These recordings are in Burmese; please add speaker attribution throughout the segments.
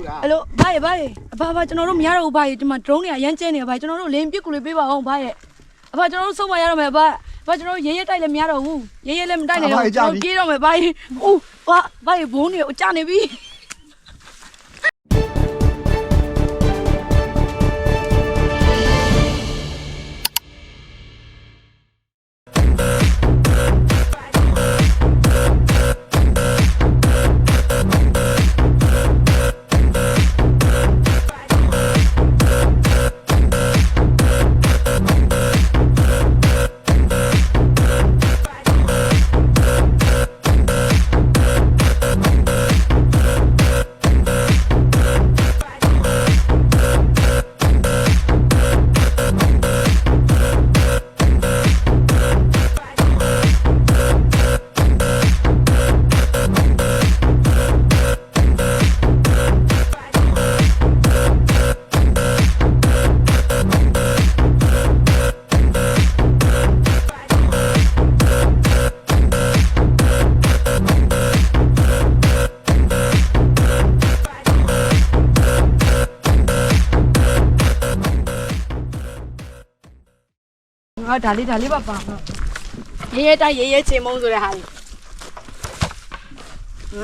Speaker 1: ဘူးလား
Speaker 2: အဲ့လိုဘာရဲ့ဘာရဲ့အဘဘာကျွန်တော်တို့မရတော့ဘူးဘာရဲ့ဒီမှာ drone တွေအရမ်းကျဲနေဘာကျွန်တော်တို့လင်းပစ်ကူလေးပေးပါအောင်ဘာရဲ့အဘကျွန်တော်တို့ဆုံးမရတော့မယ်ဘာဘာကျွန်တော်တို့ရဲရဲတိုက်လည်းမရတော့ဘူးရဲရဲလည်းမတိုက်နိုင်တော့ဘူးကျွန်တော်ပြေးတော့မယ်ဘာရဲ့အိုးဘာဘာရဲ့ဘုံတွေအကြနေပြီ ငါဒါလေးဒါလေးပါပါရဲရဲတိုက်ရဲရဲချေမုံဆိုတဲ့ဟာလေးဟ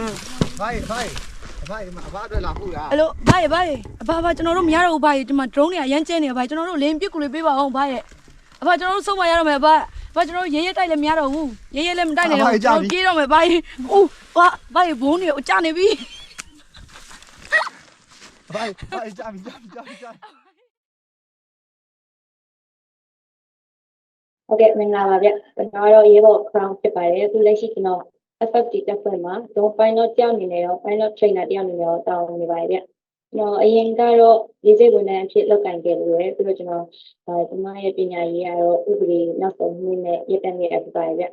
Speaker 2: မ်
Speaker 1: ဖိုင်ဖိုင်ဖိုင်အဘအတွက်လာဖို့လား
Speaker 2: အဲ့လိုဘာရဲ့ဘာရဲ့အဘဘာကျွန်တော်တို့မရတော့ဘူးဘာရဲ့ဒီမှာ drone တွေအရမ်းကျဲနေဘာကျွန်တော်တို့လင်းပစ်ကူလေးပေးပါအောင်ဘာရဲ့အဘကျွန်တော်တို့ဆုံးမရတော့မယ်ဘာဘာကျွန်တော်တို့ရဲရဲတိုက်လည်းမရတော့ဘူးရဲရဲလည်းမတိုက်နိုင်တော့ဘူးကျွန်တော်ပြေးတော့မယ်ဘာရဲ့အိုးဘာဘာရဲ့ဘုံတွေအကြနေပြီ
Speaker 1: ဖိုင်ဖိုင်ကြာပြီ
Speaker 3: ဟုတ်ကဲ့မင်္ဂလာပါဗျကျွန်တော်ကတော့ရေးဖို့ crown ဖြစ်ပါတယ်အခုလက်ရှိကျွန်တော် FFT တက်ဖွဲ့မှာဒုံ final တယောက်အနေနဲ့ရော final trainer တယောက်အနေနဲ့ရောတာဝန်နေပါတယ်ဗျကျွန်တော်အရင်ကတော့ရေးစိတ်ဝန်ထမ်းအဖြစ်လုပ်ကင်ခဲ့လို့ရပြီးတော့ကျွန်တော်အဲကျွန်မရဲ့ပညာရေးကတော့ဥပဒေနောက်ဆုံးနည်းနဲ့ရတက်နေရဖြစ်ပါတယ်ဗျ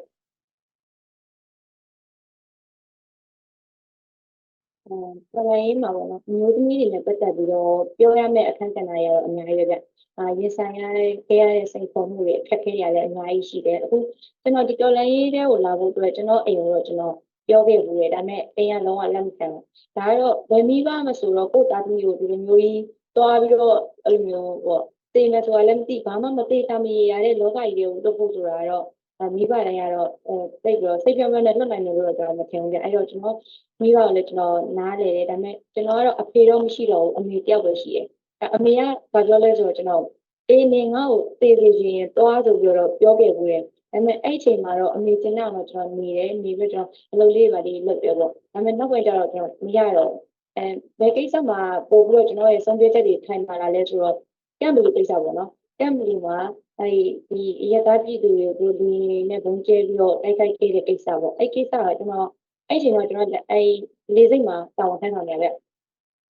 Speaker 3: အဲပညာရေးမှာပေါ့နော်မျိုးသမီးတွေနဲ့ပတ်သက်ပြီးတော့ပြောရမယ့်အခန်းကဏ္ဍရတော့အများကြီးပဲဗျအာရင်ဆိုင်ရတဲ့ခဲ့ရတဲ့စိန်ခေါ်မှုတွေအခက်အခဲတွေလည်းအများကြီးရှိတယ်အခုကျွန်တော်ဒီတော်လိုင်းရေးတဲ့ကိုလာဖို့အတွက်ကျွန်တော်အိမ်ကိုတော့ကျွန်တော်ပြောခဲ့ဘူးလေဒါပေမဲ့အိမ်ကလုံးဝလက်မခံဘူးဒါကတော့ဗမိဘမဆိုတော့ကိုယ့်သားသမီးကိုဒီလိုမျိုးကြီးတွားပြီးတော့အဲ့လိုမျိုးပေါ့သိနေဆိုတာလည်းမသိဘာမှမသိတာမရရတဲ့လောကကြီးတွေကိုလုပ်ဖို့ဆိုတာကတော့အဲ မိဘတိုင်းကတော့အဲသိပြီးတော့စိတ်ပြောင်းပြောင်းနဲ့လွတ်နိုင်တယ်လို့တော့ကျွန်တော်မထင်ဘူးကြအဲ့တော့ကျွန်တော်မိဘကိုလည်းကျွန်တော်နားလေတယ်ဒါပေမဲ့ကျွန်တော်ကတော့အဖေတော့မရှိတော့ဘူးအမေတယောက်ပဲရှိတယ်အဲ့အမေကဘာပြောလဲဆိုတော့ကျွန်တော်အေးနေငါ့ကိုသေသေးချင်းရင်သွားဆိုပြီးတော့ပြောခဲ့ဘူးတယ်ဒါပေမဲ့အဲ့အချိန်မှာတော့အမေကျင်တော့ကျွန်တော်နေတယ်နေပြီးတော့အလုပ်လေးပါလေးလုပ်ပြောပေါ့ဒါပေမဲ့နောက်ပိုင်းကျတော့ကျွန်တော်မရတော့အဲဘယ်ကိစ္စမှာပို့ပြီးတော့ကျွန်တော်ရဲ့ဆုံးဖြတ်ချက်တွေထိုင်လာလာလဲဆိုတော့ကမ်ဘလီကိစ္စပေါ့နော်ကမ်ဘလီမှာ အဲ့ဒီအရသာပြည်သူတွေကိုဒီနဲ့ဘုံကျဲပြီးတော့တိုက်ခိုက်ခဲ့တဲ့ကိစ္စပေါ့အဲ့ကိစ္စကကျွန်တော်အဲ့ချိန်မှာကျွန်တော်အဲ့လေးစိတ်မှာတာဝန်ထမ်းဆောင်နေရတယ်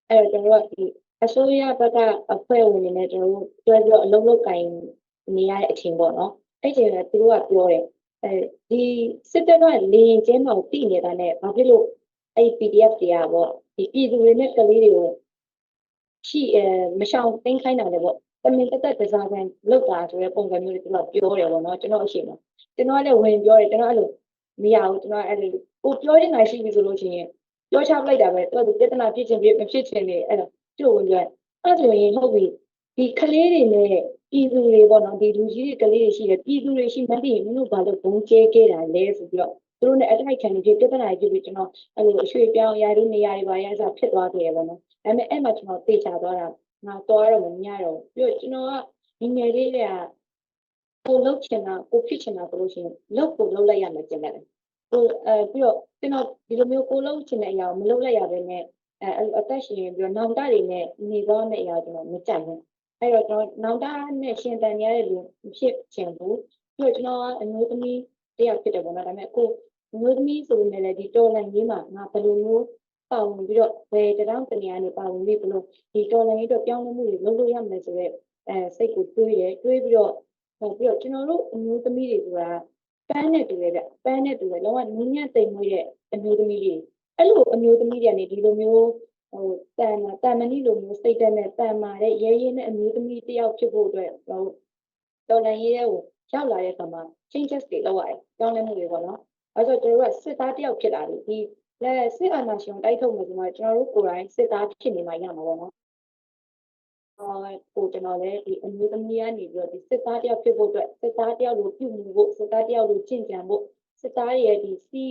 Speaker 3: အဲ့တော့ကျွန်တော်ကဒီအစိုးရဘက်ကအဖွဲ့ဝင်တွေနဲ့ကျွန်တော်တို့တွဲပြီးတော့အလုပ်လုပ်ကင်နေရတဲ့အချိန်ပေါ့နော်အဲ့ချိန်ကသူတို့ကပြောတယ်အဲဒီစစ်တပ်ကလေရင်ကျင်းတော့တည်နေတာနဲ့ဘာဖြစ်လို့အဲ့ PDF တွေကပေါ့ဒီပြည်သူတွေနဲ့ကလေးတွေကိုရှိအဲမရှောင်သိမ်းခိုင်းတာလေပေါ့ တမင်တက်တက်တစားကန်လောက်တာဆိုတဲ့ပုံစံမျိုးတွေသူကပြောတယ်ပေါ့နော်ကျွန်တော်အရှိမကျွန်တော်လည်းဝင်ပြောတယ်ကျွန်တော်အဲ့လိုမရဘူးကျွန်တော်အဲ့လိုကိုပြောချင်တာရှိပြီဆိုလို့ရှိရင်ပြောချပလိုက်တာပဲသူကပြဿနာဖြစ်ချင်းဖြစ်မဖြစ်ချင်းနေအဲ့တော့ကျို့ဝင်ကြအဲ့ဒါဆိုရင်ဟုတ်ပြီဒီကလေးတွေနဲ့ပြည်သူတွေပေါ့နော်ဒီလူကြီးတွေကလေးတွေရှိတယ်ပြည်သူတွေရှိမှန်းသိရင်မင်းတို့ဘာလို့ဘုံကျဲခဲ့တာလဲဆိုပြီးတော့သူတို့နဲ့အတိုက်ခံနေဖြစ်ပြဿနာကြီးဖြစ်ပြီးကျွန်တော်အဲ့လိုအရွှေ့ပြောင်းရာတို့နေရာတွေပါရစားဖြစ်သွားခဲ့ရပေါ့နော်ဒါပေမဲ့အဲ့မှာကျွန်တော်သိချသွားတာ ငါတော့တော့မမြရတော့ပြီးတော့ကျွန်တော်ကဒီငယ်လေးတွေကကိုလှုပ်ချင်တာကိုဖြစ်ချင်တာဆိုလို့ရှိရင်လှုပ်ကိုလှုပ်လိုက်ရမယ်ကျင်တယ်ကိုအဲပြီးတော့ကျွန်တော်ဒီလိုမျိုးကိုလှုပ်ချင်တဲ့အရာကိုမလှုပ်လိုက်ရဘဲနဲ့အဲအဲ့လိုအသက်ရှင်ပြီးတော့နောင်တတွေနဲ့နေသွားမယ့်အရာကျွန်တော်မကြိုက်ဘူးအဲ့တော့ကျွန်တော်နောင်တနဲ့ရှင်တန်ရတဲ့လူမဖြစ်ချင်ဘူးပြီးတော့ကျွန်တော်ကအမျိုးသမီးတယောက်ဖြစ်တယ်ပေါ့နော်ဒါပေမဲ့ကိုအမျိုးသမီးဆိုပေမဲ့လည်းဒီတော်လန်ကြီးမှာငါဘယ်လိုမျိုး ပါဝင်ပြီးတော့ဘယ်တောင်တနေရာနေပါဝင်ပြီးဘယ်လိုဒီတော်လန်ကြီးတော့ပြောင်းလဲမှုတွေလုပ်လို့ရမယ်ဆိုတော့အဲစိတ်ကိုတွေးတယ်တွေးပြီးတော့ဟောပြီးတော့ကျွန်တော်တို့အမျိုးသမီးတွေဆိုတာပန်းနဲ့တူတယ်ဗျပန်းနဲ့တူတယ်လောကနင်းညံ့တိမ်မွေးတဲ့အမျိုးသမီးတွေအဲ့လိုအမျိုးသမီးတွေကနေဒီလိုမျိုးဟိုတန်မာတန်မဏိလိုမျိုးစိတ်တက်နဲ့တန်မာတဲ့ရဲရဲနဲ့အမျိုးသမီးတယောက်ဖြစ်ဖို့အတွက်ဟိုတော်လန်ရေးတဲ့ကိုရောက်လာတဲ့အခါမှာ changes တွေလောက်ရတယ်ကြောင်းလဲမှုတွေပေါ့နော်အဲ့တော့ကျွန်တော်တို့ကစစ်သားတယောက်ဖြစ်လာပြီဒီ လဲစစ်အာဏာရှင်တိုက်ထုတ်မယ်ဆိုတော့ကျွန်တော်တို့ကိုယ်တိုင်စစ်သားဖြစ်နေမှရမှာပေါ့နော်အော်ကိုကျွန်တော်လည်းဒီအမျိုးသမီးကနေပြီးတော့ဒီစစ်သားတယောက်ဖြစ်ဖို့အတွက်စစ်သားတယောက်လိုပြုမှုဖို့စစ်သားတယောက်လိုကျင့်ကြံဖို့စစ်သားရဲ့ဒီစီ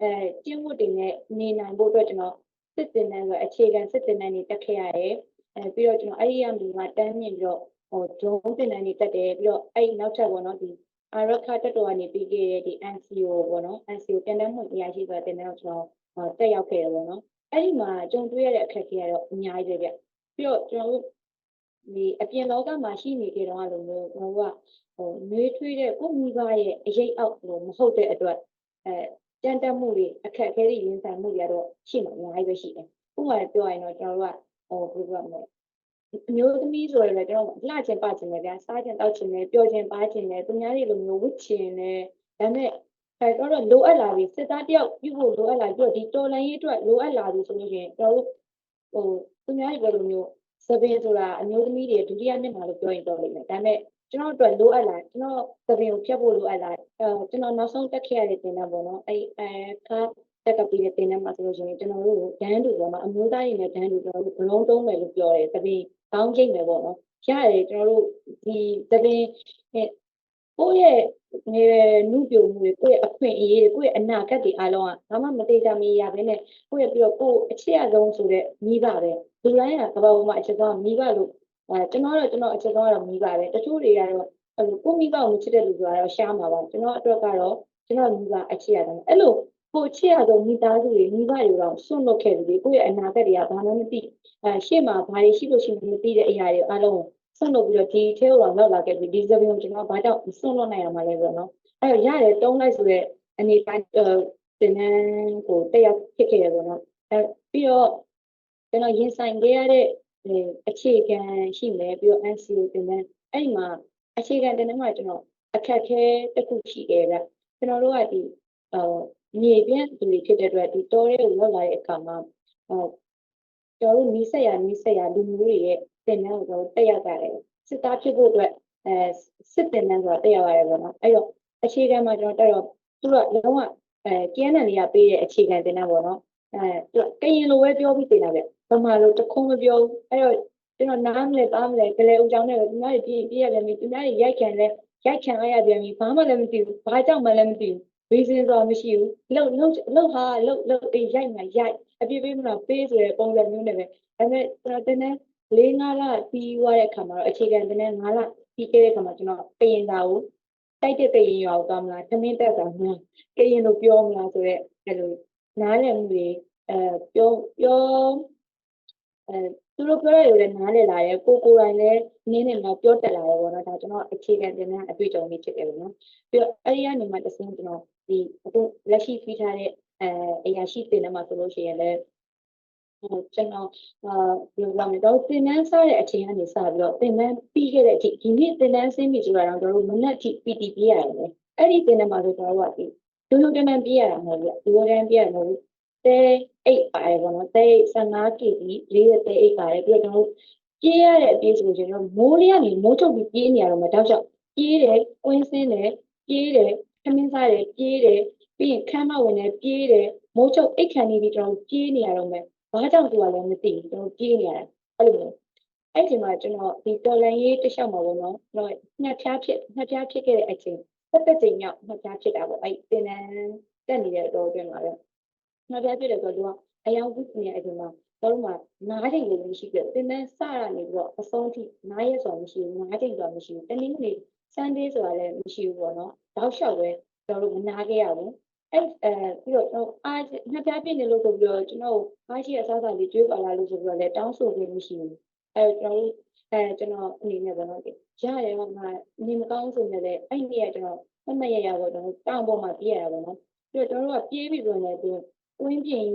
Speaker 3: အဲကျင့်ဝတ်တွေနဲ့နေနိုင်ဖို့အတွက်ကျွန်တော်စစ်တင်တဲ့ဆိုအခြေခံစစ်တင်တဲ့နေတက်ခဲ့ရတယ်အဲပြီးတော့ကျွန်တော်အဲ့ဒီကနေမှတန်းမြင့်ပြီးတော့ဟိုဒုံးတင်တဲ့နေတက်တယ်ပြီးတော့အဲ့ဒီနောက်ထပ်ပေါ့နော်ဒီအာရခတက်တော်ကနေပြီးခဲ့တဲ့ဒီ NCO ပေါ့နော် NCO တင်တဲ့မှုအရာရှိဆိုတာတင်တဲ့တော့ကျွန်တော်ဟော တက်ရောက်ခဲ့တယ်ပေါ့နော်အဲ့ဒီမှာကြုံတွေ့ရတဲ့အခက်အခဲကတော့အများကြီးပဲဗျပြီးတော့ကျွန်တော်တို့ဒီအပြင်လောကမှာရှိနေကြတော့အဲ့လိုမျိုးကျွန်တော်တို့ကဟိုနှွေးထွေးတဲ့ကိုယ့်မိဘရဲ့အရေးအောက်လို့မဟုတ်တဲ့အတွက်အဲကြမ်းတက်မှုတွေအခက်အခဲတွေရင်ဆိုင်မှုတွေကတော့ရှိမှာအများကြီးပဲရှိတယ်ဥပမာပြောရရင်တော့ကျွန်တော်တို့ကဟိုဘယ်လိုပြောမလဲအမျိုးသမီးဆိုရယ်လည်းကျွန်တော်လှချင်ပချင်တယ်ဗျာစားချင်တောက်ချင်တယ်ပျော်ချင်ပါချင်တယ်သူများတွေလိုမျိုးဝတ်ချင်တယ်ဒါပေမဲ့ အဲတော့လိုအပ်လာပြီစစ်သားတယောက်ပြုဖို့လိုအပ်လာပြီးတော့ဒီတော်လန်ရေးအတွက်လိုအပ်လာပြီဆိုလို့ရှိရင်ကျွန်တော်တို့ဟိုသူများတွေလိုမျိုးစပင်းဆိုတာအမျိုးသမီးတွေဒုတိယမျက်နှာလို့ပြောရင်တော့လိမ့်မယ်ဒါပေမဲ့ကျွန်တော်တို့လိုအပ်လာကျွန်တော်စပင်းကိုဖြတ်ဖို့လိုအပ်လာအဲကျွန်တော်နောက်ဆုံးတက်ခဲ့ရတဲ့တင်တန်းပေါ့နော်အဲအဲခါတက်ကပြီးတဲ့တင်တန်းမှာဆိုလို့ရှိရင်ကျွန်တော်တို့ဒန်းတူပေါ့နော်အမျိုးသားတွေနဲ့ဒန်းတူကျွန်တော်တို့ဘလုံးသုံးမယ်လို့ပြောတယ်စပင်းကောင်းချိန်မယ်ပေါ့နော်ရတယ်ကျွန်တော်တို့ဒီစပင်း ကိုယ့်ရဲ့ငယ်နုပြုံမှုတွေကိုယ့်ရဲ့အခွင့်အရေးတွေကိုယ့်ရဲ့အနာဂတ်တွေအားလုံးကဘာမှမသေးချာမရဘဲနဲ့ကိုယ့်ရဲ့ပြီးတော့ကိုယ်အချစ်အဆုံးဆိုတဲ့မိဘပဲလူတိုင်းကကမ္ဘာပေါ်မှာအချစ်ဆုံးမိဘလို့အဲကျွန်တော်တော့ကျွန်တော်အချစ်ဆုံးကတော့မိဘပဲတချို့တွေကတော့အဲ့လိုကိုမိဘကိုမချစ်တဲ့လူတွေကတော့ရှားမှာပါကျွန်တော်အတွက်ကတော့ကျွန်တော်မိဘအချစ်ရတယ်အဲ့လိုကိုချစ်ရတော့မိသားစုတွေမိဘတွေတော့ဆွန့်လွတ်ခဲ့ပြီကိုယ့်ရဲ့အနာဂတ်တွေကဘာမှမသိအဲရှေ့မှာဘာတွေရှိလို့ရှိမှမသိတဲ့အရာတွေအားလုံး ဆွန့်လွတ်ပြီးတော့ဒီထဲကိုတော့လောက်လာခဲ့ပြီဒီစပင်းကိုကျွန်တော်ဘာကြောင့်ဆွန့်လွတ်နိုင်ရမှာလဲဆိုတော့နော်အဲ့တော့ရတယ်တုံးလိုက်ဆိုတဲ့အနေတိုင်းတင်နန်းကိုတက်ရောက်ဖြစ်ခဲ့ရပေါ့နော်အဲပြီးတော့ကျွန်တော်ရင်ဆိုင်ခဲ့ရတဲ့အခြေခံရှိမယ်ပြီးတော့ NCO တင်နန်းအဲ့ဒီမှာအခြေခံတင်နန်းမှာကျွန်တော်အခက်ခဲတစ်ခုရှိခဲ့ဗျကျွန်တော်တို့ကဒီဟိုမြေပြန့်သူတွေဖြစ်တဲ့အတွက်ဒီတောထဲကိုရောက်လာတဲ့အခါမှာဟိုကျွန်တော်တို့နီးစက်ရနီးစက်ရလူမျိုးတွေရဲ့ တင်နန်းကိုကျွန်တော်တက်ရောက်ကြတယ်စစ်သားဖြစ်ဖို့အတွက်အဲစစ်တင်နန်းဆိုတာတက်ရောက်ရတယ်ပေါ့နော်အဲ့တော့အခြေခံမှာကျွန်တော်တက်တော့သူကလုံးဝအဲကျန်းတဲ့နေရာပေးတဲ့အခြေခံတင်နန်းပေါ့နော်အဲသူကရင်လိုပဲပြောပြီးတင်တာဗျဗမာလိုတခုံးမပြောဘူးအဲ့တော့ကျွန်တော်နားမလဲသားမလဲကလေးဦးကြောင်းနဲ့သူများတွေပြည့်ပြည့်ရပြန်ပြီသူများတွေရိုက်ခံလဲရိုက်ခံလိုက်ရပြန်ပြီဘာမှလည်းမသိဘူးဘာကြောင့်မှလည်းမသိဘူး reason တော့မရှိဘူးလှုပ်လှုပ်လှုပ်ဟာလှုပ်လှုပ်အေးရိုက်မှရိုက်အပြည့်ပေးမလားပေးဆိုတဲ့ပုံစံမျိုးနဲ့ပဲဒါပေမဲ့ကျွန်တော်တင်းနေ ၄၅လပြီးသွားတဲ့အခါမှာတော့အခြေခံတင်းနေ၅လပြီးခဲ့တဲ့အခါမှာကျွန်တော်ပရင်သာကိုတိုက်တဲ့ပရင်ရွာကိုသွားမလားသမင်းတက်တာမှန်းကရင်လိုပြောမလားဆိုတော့အဲ့လိုနားလည်မှုတွေအဲပြောပြောအဲသူတို့ပြောရတဲ့နားလည်လာတယ်ကိုကိုယ်တိုင်လည်းနင်းနေတော့ပြောတက်လာတယ်ပေါ့နော်ဒါကျွန်တော်အခြေခံတင်တဲ့အတွေ့အကြုံလေးဖြစ်တယ်ပေါ့နော်ပြီးတော့အဲ့ဒီကနေမှတစ်ဆင့်ကျွန်တော်ဒီအခုလက်ရှိပြီးထားတဲ့အဲအရာရှိတင်တဲ့မှာဆိုလို့ရှိရင်လည်းဟို ကျွန်တော်အာဘယ်လိုပြောမလဲတော့တင်နန်းစားတဲ့အချိန်ကနေစပြီးတော့တင်နန်းပြီးခဲ့တဲ့အချိန်ဒီနေ့တင်နန်းဆင်းပြီဆိုတာတော့ကျွန်တော်တို့မနက်ထိ PT ပြရတယ်လေအဲ့ဒီတင်နန်းမှာဆိုကျွန်တော်တို့ကဒီဒုဒုတင်နန်းပြရတာမဟုတ်ဘူးဒုဒုတင်ပြရမဟုတ်ဘူးတဲအိတ်ပါတယ်ပေါ့နော်တဲ15 kg လေးတဲ့တဲအိတ်ပါတယ်ပြီးတော့ကျွန်တော်တို့ပြေးရတဲ့အပြေးဆိုရင်တော့မိုးလေးကနေမိုးချုပ်ပြီးပြေးနေရတော့မှတောက်လျှောက်ပြေးတယ်၊ကွင်းစင်းတယ်၊ပြေးတယ်၊ခမင်းစားတယ်ပြေးတယ်ပြီးရင်ခမ်းမဝင်တယ်ပြေးတယ်မိုးချုပ်အိတ်ခံနေပြီးကျွန်တော်ပြေးနေရတော့မယ် ဘာကြောင့်သူကလည်းမသိဘူးကျွန်တော်ပြေးနေရတယ်အဲ့လိုမျိုးအဲ့ဒီမှာကျွန်တော်ဒီတော်လန်ရေးတစ်လျှောက်မှာပေါ့နော်ကျွန်တော်ညှက်ဖြားဖြစ်ညှက်ဖြားဖြစ်ခဲ့တဲ့အချိန်သက်သက်ချိန်မြောက်ညှက်ဖြားဖြစ်တာပေါ့အဲ့တင်တန်းတက်နေတဲ့အတော်အတွင်းမှာပဲညှက်ဖြားဖြစ်တယ်ဆိုတော့သူကအယောင်ခုနေတဲ့အချိန်မှာတော့မှနားချိန်လေးမရှိပြတင်တန်းစရနေပြီးတော့အဆုံးထိနားရက်ဆိုတာမရှိဘူးနားချိန်ဆိုတာမရှိဘူးတနည်းနည်း Sunday ဆိုတာလည်းမရှိဘူးပေါ့နော်တောက်လျှောက်ပဲကျွန်တော်တို့မနာခဲ့ရဘူး အဲ့အဲပြီးတော့ကျွန်တော်အားနှစ်ပြားပြည့်နေလို့ဆိုပြီးတော့ကျွန်တော်အားရှိအစားအစာလေးကျွေးပါလားလို့ဆိုပြီးတော့လည်းတောင်းဆိုပြီးမရှိဘူးအဲကျွန်တော်အဲကျွန်တော်အနေနဲ့ပေါ့နော်ရတယ်ဟောမှာနေမကောင်းဆိုနေတယ်အဲ့ဒီကကျွန်တော်မမရရတော့ကျွန်တော်တောင်းပေါ်မှာပြေးရတာပေါ့နော်ပြီးတော့ကျွန်တော်တို့ကပြေးပြီးဆိုရင်လည်းဝင်းပြင်